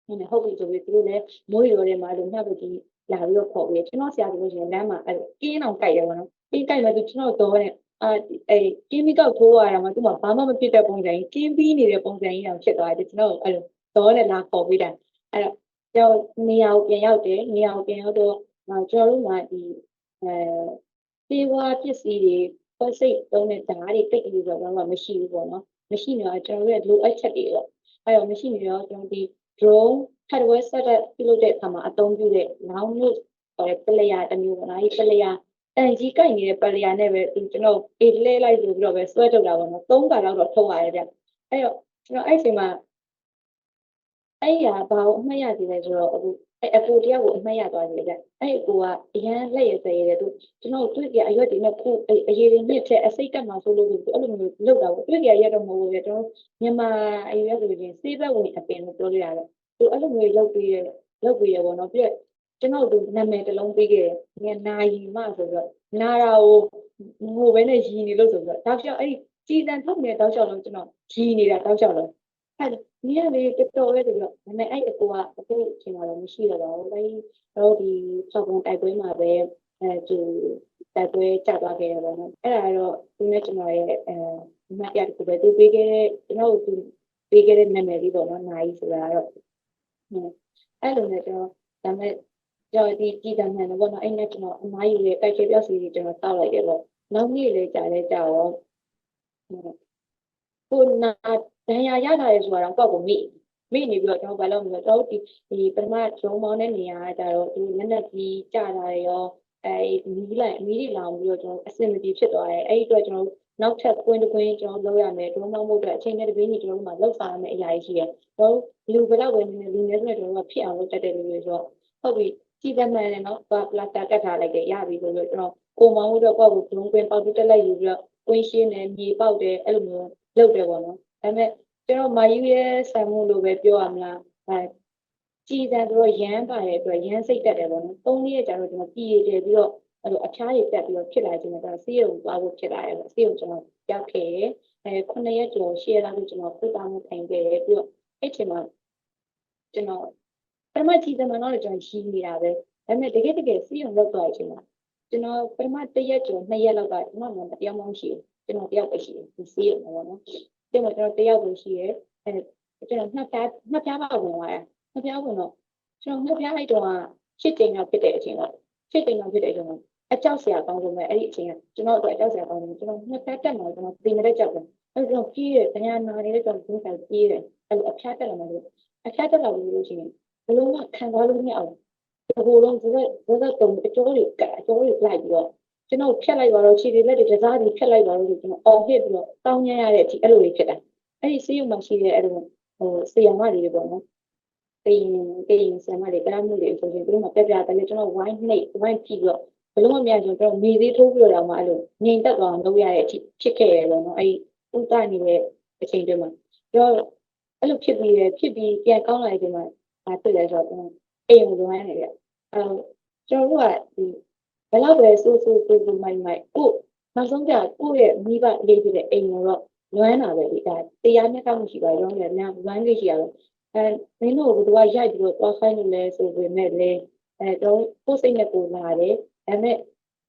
Speaker 3: ဟုတ်တယ်ဟုတ်ပြီဆိုပြီးသူတို့လည်းမိုးရွာထဲမှာလို့ညဘက်ကြီးလာပြီးတော့ခေါ်ပြီးကျွန်တော်ဆရာဆိုလို့ရှိရင်လမ်းမှာအဲ့ကင်းအောင်ကြိုက်တယ်ပေါ့နော်ကင်းကြိုက်မှသူကျွန်တော်တော့နဲ့အာအဲကင်းမီကောက်ထိုးရတာမှသူ့မှာဘာမှမဖြစ်တဲ့ပုံစံကြီးကင်းပြီးနေတဲ့ပုံစံကြီးတောင်ဖြစ်သွားတယ်ကျွန်တော်အဲ့လိုတော့လည်းလာခေါ်ပေးတယ်အဲ့တော့ကျွန်တော်နေရာကိုပြန်ရောက်တယ်နေရာကိုပြန်ရောက်တော့ကျွန်တော်တို့ကဒီအဲပြေဝါပစ္စည်းတွေပတ်စိတ်သုံးတဲ့ဓာတ်တွေတိတ်ပြီးတော့ဘာမှမရှိဘူးပေါ့နော် မရှိနေတော့ကျွန်တော်ရဲ့လိုအပ်ချက်တွေတော့အဲ့တော့မရှိနေတော့ကျွန်တော်ဒီ drone hardware setup ပြုလုပ်တဲ့အခါမှာအသုံးပြုတဲ့ round node ဆိုတဲ့ player တစ်မျိုးပေါ့နော်ဒီ player တန်ကြီးကိုက်နေတဲ့ပလျာနဲ့ပဲဒီကျွန်တော်အေးလဲလိုက်ဆိုပြီးတော့ပဲဆွဲထုတ်တာပေါ့နော်သုံးခါလောက်တော့ထုတ်ရတယ်ဗျအဲ့တော့ကျွန်တော်အဲ့အချိန်မှာအဲ့ရဘာကိုအမှတ်ရသေးလဲဆိုတော့အခု အဲ့အပူတရားကိုအမှတ်ရသွားတယ်ဗျအဲ့အပူကအရန်လက်ရစရတဲ့သူကျွန်တော်တွေ့ကြအရွက်တွေနဲ့ခုအရေးတွေမြင့်တဲ့အစိတ်တက်မှာဆိုလို့အဲ့လိုမျိုးလောက်တာပေါ့တွေ့ကြရတော့မဟုတ်ဘူးဗျကျွန်တော်မြန်မာအရွက်ဆိုရင်စေးဘက်ဝင်အပင်လို့ပြောလို့ရတယ်သူအဲ့လိုမျိုးလောက်ပြီးရလောက်ပြီးရပေါ့နော်ပြည့်ကျွန်တော်တို့နာမည်တစ်လုံးပေးခဲ့တယ်။နာယီမဆိုတော့နာတာကိုငိုပဲနဲ့ရီနေလို့ဆိုပြီးတော့တောက်လျှောက်အဲ့ဒီကြည်တန်ထုတ်နေတဲ့တောက်လျှောက်လုံးကျွန်တော်ရီနေတာတောက်လျှောက်လုံး အဲ့ဒီကလေတော်တော်ပဲဆိုပြီးတော့ဒါပေမဲ့အဲ့အကူကအခုအချိန်မှာတော့မရှိတော့ပါဘူး။အဲ့တော့ဒီဆောက်ပုံတိုက်ပွဲမှာပဲအဲသူတိုက်ပွဲကြသွားခဲ့ရပါတော့။အဲ့ဒါကတော့ဒီနေ့ကျွန်တော်ရဲ့အဲမှတ်ရတစ်ခုပဲသူပေးခဲ့တဲ့ကျွန်တော်သူပေးခဲ့တဲ့နာမည်လေးပေါ့နော်။နာယီဆိုတာကတော့အဲ့လိုနဲ့ကျွန်တော်ဒါပေမဲ့ကြော်ဒီကြည်တမ်းမှန်တော့ဘောနော်အဲ့နဲ့ကျွန်တော်အမားယူရဲ့တိုက်ချေပြောက်စီကြီးကျွန်တော်တောက်လိုက်တယ်ပေါ့နောက်နေ့လေကြာလဲကြာတော့ကိုနာ ဒဏ်ရာရလာရဲဆိုတာတော့ကောက်ကိုမိမိနေပြီးတော့ကျွန်တော်ဘာလို့မလဲတော့ဒီဒီပထမဂျုံမောင်းတဲ့နေရာကကြတော့ဒီလက်နက်ကြီးကြာလာရောအဲမီးလိုက်မီးတွေလောင်ပြီးတော့ကျွန်တော်အဆင်မပြေဖြစ်သွားတယ်အဲ့ဒီအတွက်ကျွန်တော်နောက်ထပ်ကွင်းတစ်ကွင်းကျွန်တော်လုပ်ရမယ်ဒုံမောင်းမှုအတွက်အချိန်နဲ့တပြေးညီကျွန်တော်တို့မှလောက်စားရမယ်အရာကြီးရှိတယ်တော့လူဘယ်တော့ပဲနေလူနေဆိုတော့ကျွန်တော်ကဖြစ်အောင်လုပ်တတ်တယ်လို့ပြောဆိုတော့ဟုတ်ပြီကြည့်တယ်မှန်တယ်နော်ပလာတာကတ်ထားလိုက်တယ်ရပြီဆိုတော့ကျွန်တော်ကိုမောင်းတို့တော့ကိုယ့်ကိုဒုံကွင်းပေါက်တက်လိုက်ယူပြီးတော့ကွင်းရှင်းတယ်မြေပေါက်တယ်အဲ့လိုမျိုးလုပ်တယ်ပေါ့နော် ဒါပေမဲ့ကျွန်တော်မာယူရဲ့ဆံမှုလို့ပဲပြောရမလားအဲကြည်တယ်ဆိုတော့ရမ်းပါတဲ့အတွက်ရမ်းစိတ်တက်တယ်ပေါ့နော်သုံးလေးရက်ကြာတော့ကျွန်တော်ပြည်ရတယ်ပြီးတော့အဲ့လိုအချားတွေတက်ပြီးတော့ဖြစ်လာခြင်းနဲ့ဒါဆေးရုံသွားဖို့ဖြစ်လာတယ်ပေါ့ဆေးရုံကျွန်တော်ရောက်ခဲ့တယ်အဲ9ရက်ကျော်10ရက်လောက်ကျွန်တော်ပြတာမှုထိုင်ခဲ့တယ်ပြီးတော့အဲ့ချိန်မှာကျွန်တော်ပထမကြည်တယ်မှတော့ကျွန်တော်ရှိနေတာပဲဒါပေမဲ့တကယ်တကယ်ဆေးရုံရောက်သွားချိန်မှာကျွန်တော်ပထမတစ်ရက်ကျော်နှစ်ရက်လောက်ကကျွန်တော်မတရားမှမရှိဘူးကျွန်တော်တယောက်ပဲရှိတယ်ဒီဆေးရုံမှာပေါ့နော် တင်မကျွန်တော်တယောက်ကိုရှိရဲအဲကျွန်တော်နှစ်ပြားနှစ်ပြားပါဝင်သွားတယ်နှစ်ပြားဝင်တော့ကျွန်တော်နှစ်ပြားလိုက်တော့ရှစ်တိမ်လောက်ဖြစ်တဲ့အချိန်ကရှစ်တိမ်လောက်ဖြစ်တဲ့အချိန်ကအကြောက်စရာကောင်းဆုံးပဲအဲ့ဒီအချိန်ကကျွန်တော်အတွက်အကြောက်စရာကောင်းတယ်ကျွန်တော်နှစ်ပြားတက်မှာကျွန်တော်ပြင်နေတဲ့ကြောက်တယ်အဲ့တော့ကြီးရဲ့တရားနာနေတဲ့ကြောက်ကိုကျွန်တော်ကြီးတယ်အဲ့လိုအဖျားတက်လာမှလို့အဖျားတက်လာလို့ရှိရင်ဘယ်လိုမှခံစားလို့မရအောင်ဒီလိုလုံးဒီလိုဒီလိုတုံအကျိုးတွေကအကျိုးတွေလိုက်ပြီးတော့ ကျွန်တော်ဖြတ်လိုက်ပါတော့ခြေတွေလက်တွေတစားတွေဖြတ်လိုက်ပါလို့ကျွန်တော်အော်ဟစ်ပြီးတော့တောင်းညံ့ရတဲ့အထိအဲ့လိုတွေဖြစ်တာအဲ့ဒီဆေးရုံမှာရှိတဲ့အဲ့လိုဟိုဆေးရမတွေပေါ့နော်တေးရင်တေးရင်ဆံမတွေကရမှုတွေဆိုရင်သူတို့ကပြပြတယ်လေကျွန်တော် wine နှိပ် wine ကြည့်ပြီးတော့ဘယ်လိုမှမရကျွန်တော်မေသေးထိုးပြီးတော့မှအဲ့လိုငြိမ်သက်သွားအောင်လုပ်ရတဲ့အထိဖြစ်ခဲ့ရပေါ့နော်အဲ့ဒီဥဒနေတဲ့အချိန်တွေမှာပြောအဲ့လိုဖြစ်ပြီးရဖြစ်ပြီးပြန်ကောင်းလာတဲ့အချိန်မှာဒါတွေ့လဲဆိုတော့အိမ်ကိုလွှမ်းနေတယ်အဲကျွန်တော်တို့ကဒီ ဘယ်လောက်ပဲစိုးစိုးစိုးစိုးမိုက်မိုက်ကိုနောက်ဆုံးကြကိုယ့်ရဲ့မိဘလေးဖြစ်တဲ့အိမ်ကိုတော့လွမ်းတာပဲဒီဒါတရားမျက်တောက်မှုရှိပါရောလည်းများလွမ်းလေးရှိရတော့အဲမင်းတို့ကသူကရိုက်ပြီးတော့သွားခိုင်းလို့လဲဆိုပေမဲ့လေအဲတော့ကိုယ်စိတ်နဲ့ကိုလာတယ်ဒါပေမဲ့